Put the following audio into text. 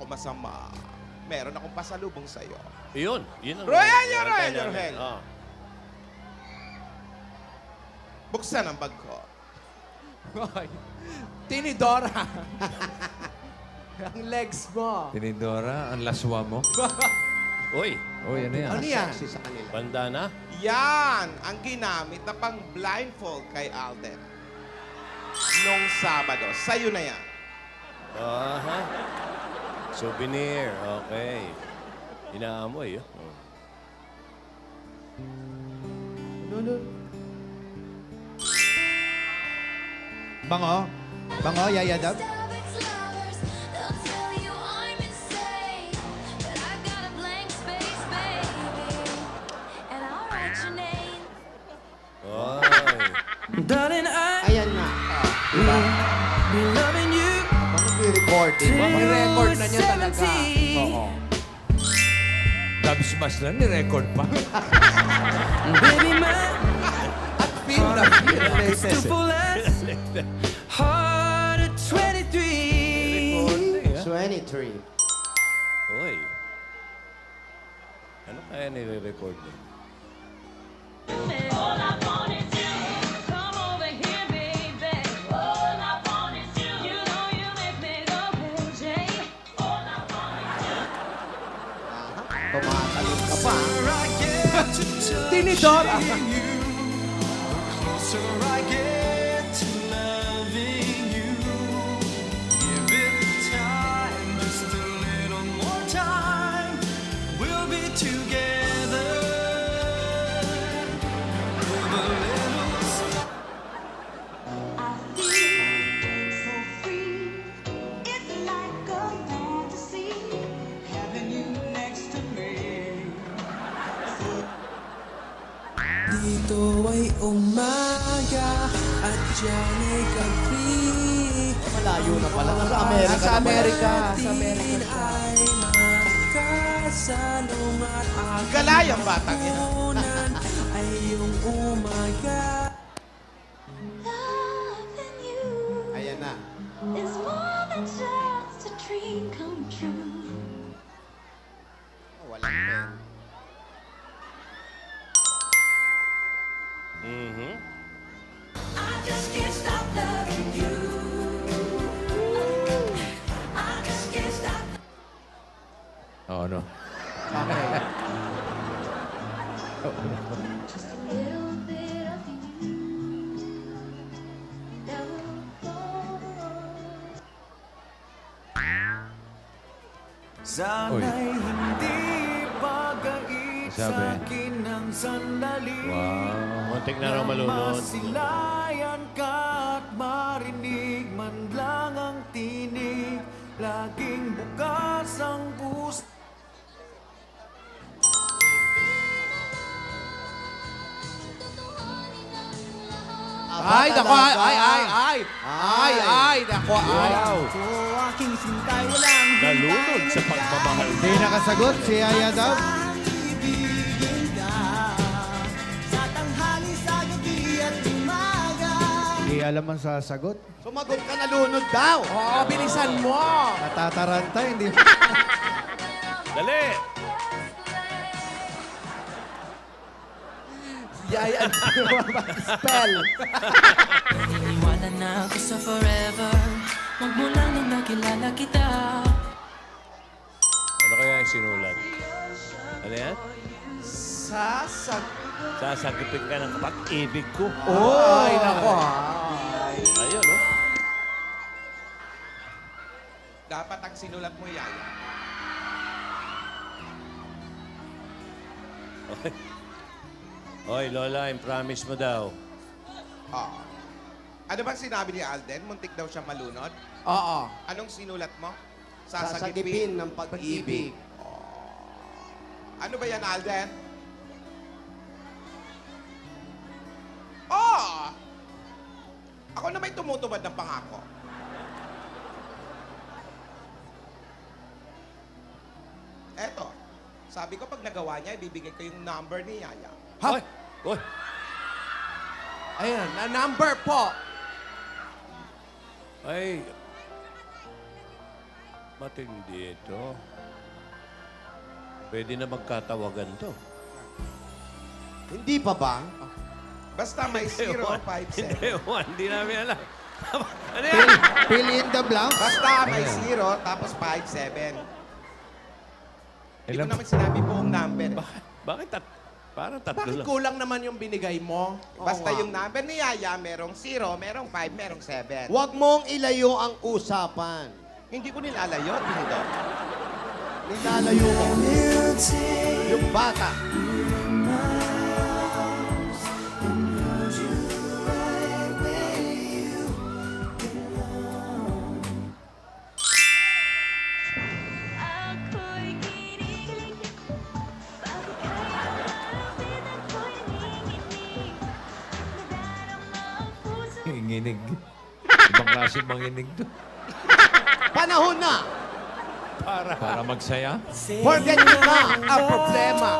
ako masama. Meron akong pasalubong sa'yo. Yun. Yun ang... Rogelio, Rogelio, Rogelio, Rogelio. Oh. Buksan ang bag ko. Hoy. Tinidora. ang legs mo. Tinidora, ang laswa mo. Uy, yan na yan. Ano yan? Sexy sa kanila. bandana. Yan ang ginamit na pang blindfold kay Alden. Nung Sabado. Sa'yo na yan. Aha. Souvenir. Okay. Inaamoy, oh. Bango? Bango, Yaya Dab? Ay. Darling, I Ayan na. be loving you Paano re-recording? May record na niya talaga. Oo. Dub smash lang, ni-record pa. Baby, my Feel na feel. still full as heart at 23 Recording, ah. 23. Uy. Ano kaya nire-record mo? Tinidora. Dito ay umaga at dyan ay gabi Malayo na pala. Nasa Amerika. Pala. Amerika. Sa Amerika siya. ay magkasalong at Galay ang batang yan. ay yung umaga Ayan na. It's more than just a dream come true. Oh, Walang pen. Mhm. I just can't stop loving you. I just can't stop. Oo, no. Just a little bit Sabi. sa akin ng sandali Wow. Muntik na raw malunod. Masilayan ka at marinig man lang ang tinig Laging bukas ang puso Ay, nako, ay, ay, ay, ay. Ay, ay, nako, ay. So aking sintay walang Nalunod sa pagmamahal. Hindi nakasagot si Yaya Dab. Hindi alam ang sasagot. Sumagot ka nalunod daw. Oo, bilisan mo. Natataranta, hindi. Dali! Yaya, spell. Iniwanan na ako sa forever Huwag mo lang nung nakilala kita Ano kaya yung sinulat? Ano yan? Sasag... Sasagipin ka ng pag-ibig ko. Ay, nako, ay. Dapat ang sinulat mo, Yaya. Okay. Oy, Lola, yung promise mo daw. Oo. Ano ba sinabi ni Alden? Muntik daw siya malunod? Oo. Anong sinulat mo? Sasagipin ng pag-ibig. Ano ba yan, Alden? Oh! Ako na may tumutubad ng pangako. Eto, sabi ko pag nagawa niya, ibibigay ko yung number ni Yaya. Ha? Oy! Oy! Ayan, na number po. Ay, Matindi ito. Pwede na magkatawagan to. Hindi pa ba? Basta may 0, 5, 7. Hindi, Juan. Hindi namin alam. ano yan? fill in the blanks. Basta may 0, tapos 5, 7. Hindi ko naman sinabi buong number. eh. Bakit, bakit tat, parang tatlo Bakit lang? kulang naman yung binigay mo? Basta yung number ni Yaya, merong 0, merong 5, merong 7. Huwag mong ilayo ang usapan. Hindi ko nilalayo, Tinidor. Nilalayo mo. Yung bata. Nginig. Ibang klase manginig to. Panahon na. Para magsaya. Forget nyo na ang problema.